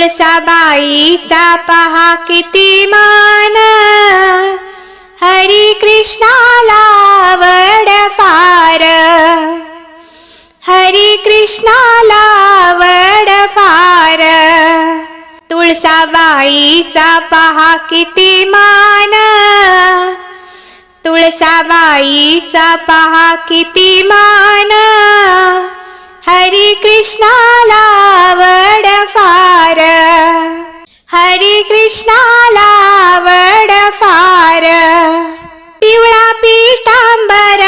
तुळसाबाईचा पहा किती मान. हरी कृष्णाला वड फार. हरी कृष्णाला वड फार. तुळसाबाईचा पहा किती मान. तुळसाबाईचा पहा किती मान. हरी कृष्णाला फार हरी कृष्णालावड फार पिवळा पितांबर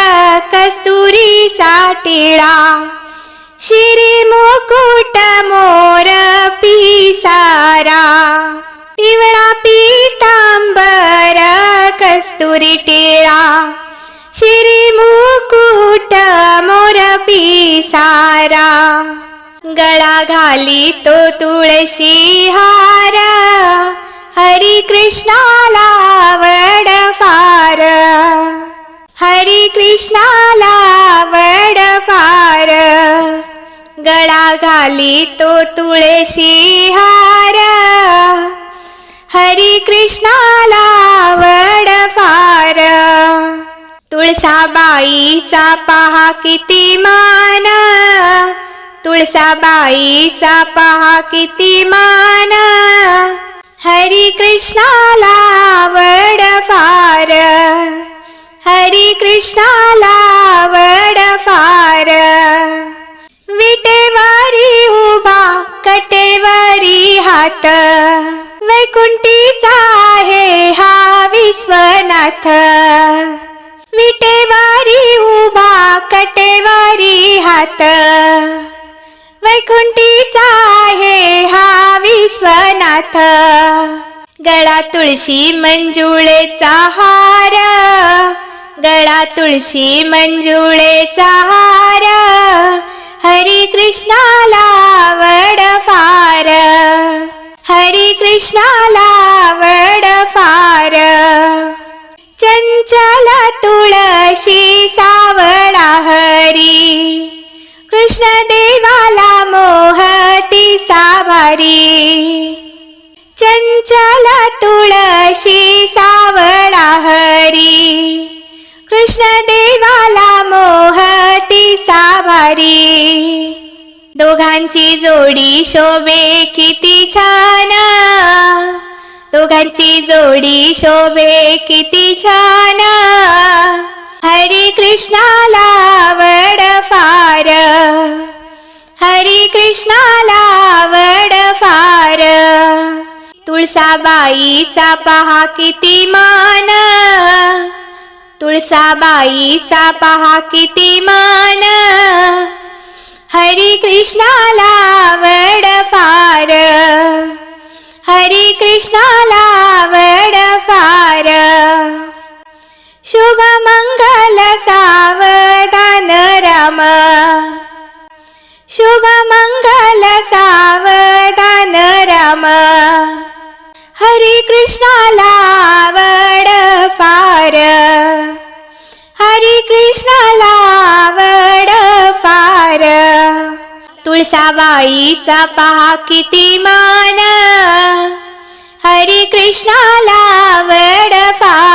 कस्तुरीचा टिळा शिरी मुकुट मोर पिसारा पिवळा पितांबर कस्तुरी टिळा शिरी मुकुट मोर पिसारा। गळा घाली तो तुळशी हार. हरी कृष्णाला वड फार. हरी कृष्णालावड फार. गळा घाली तो तुळशी हार. हरी कृष्णालावड फार. तुळसाबाईचा पहा किती मान. तुळसाबाईचा पहा किती मान. हरी कृष्णाला आवड फार. हरी कृष्णाला आवड फार. विटेवारी उभा कटेवारी हात. वैकुंठीचा आहे हा विश्वनाथ. विटेवारी उभा कटेवारी हात. वैकुंठीचा आहे हा विश्वनाथ. गळा तुळशी मंजुळेचा हार. गळा तुळशी मंजुळेचा हार. हरी कृष्णाला वड फार हरी कृष्णाला वड कृष्ण देवाला मोहती सावरी. चंचल तुळशी सावळा हरी. कृष्ण देवाला मोहती सावरी. दोघांची जोडी शोभे किती छान. दोघांची जोडी शोभे किती छान. हरी कृष्णाला कृष्णाला आवड फार. तुळसाबाईचा पहा किती मान. तुळसाबाईचा पहा किती मान. हरी कृष्णाला आवड फार. हरी कृष्णाला आवड फार. शुभ मंगल सावधान राम. शुभ मंगल सावधान राम हरी कृष्णाला वड फार हरी कृष्णाला वड फार तुळसाबाईचा पहा किती मान। हरी कृष्णाला वड फार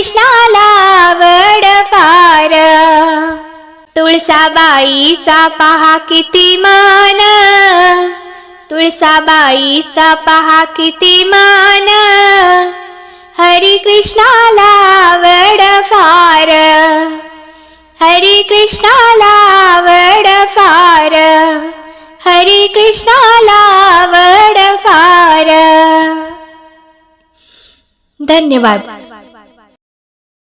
कृष्णाला वड फार. तुळसाबाईचा पहा किती मान. तुळसाबाईचा पहा किती मान. हरी कृष्णाला वड फार. हरी कृष्णाला वड फार. हरी कृष्णाला वड फार. धन्यवाद.